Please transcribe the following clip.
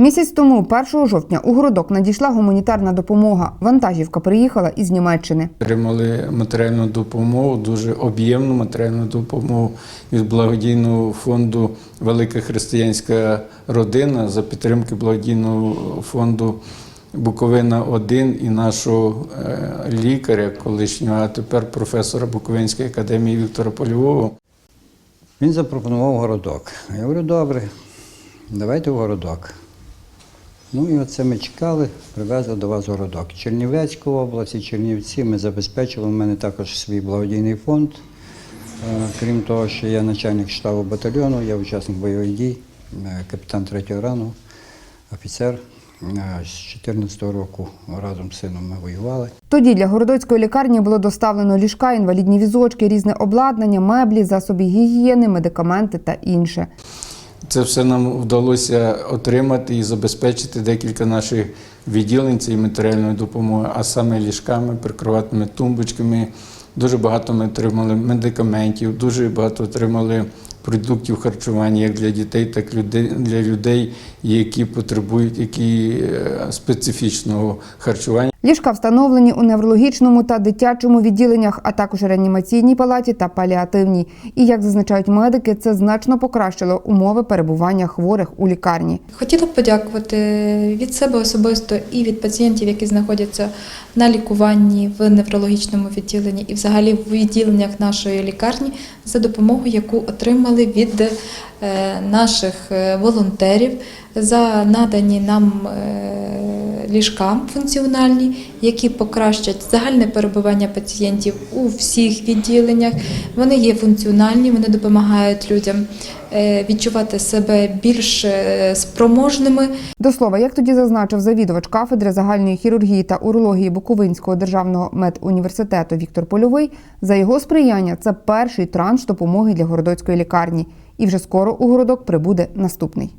Місяць тому, 1 жовтня, у городок надійшла гуманітарна допомога. Вантажівка приїхала із Німеччини. Отримали матеріальну допомогу, дуже об'ємну матеріальну допомогу від благодійного фонду Велика християнська родина за підтримки благодійного фонду Буковина 1 і нашого е, лікаря, колишнього, а тепер професора Буковинської академії Віктора Польового. Він запропонував городок. Я говорю, добре, давайте в городок. Ну і оце ми чекали, привезли до вас городок. Чернівецьку область Чернівці ми забезпечили. У мене також свій благодійний фонд. Е, Крім того, що я начальник штабу батальйону, я учасник бойових дій, е, капітан третього рану, офіцер. Е, З 2014 року разом з сином ми воювали. Тоді для городоцької лікарні було доставлено ліжка, інвалідні візочки, різне обладнання, меблі, засоби гігієни, медикаменти та інше. Це все нам вдалося отримати і забезпечити декілька наших відділень цієї матеріальної допомоги, а саме ліжками, прикриватими тумбочками. Дуже багато ми отримали медикаментів, дуже багато отримали продуктів харчування як для дітей, так і для людей, які потребують які е, специфічного харчування. Ліжка встановлені у неврологічному та дитячому відділеннях, а також реанімаційній палаті та паліативній. І як зазначають медики, це значно покращило умови перебування хворих у лікарні. Хотіла б подякувати від себе особисто і від пацієнтів, які знаходяться на лікуванні в неврологічному відділенні і взагалі в відділеннях нашої лікарні за допомогу, яку отримали від е, наших е, волонтерів за надані нам е, ліжка функціональні, які покращать загальне перебування пацієнтів у всіх відділеннях. Вони є функціональні, вони допомагають людям е, відчувати себе більш е, спроможними. До слова, як тоді зазначив завідувач кафедри загальної хірургії та урології Буковинського державного медуніверситету Віктор Польовий, за його сприяння це перший транш допомоги для городоцької лікарні. І вже скоро у городок прибуде наступний.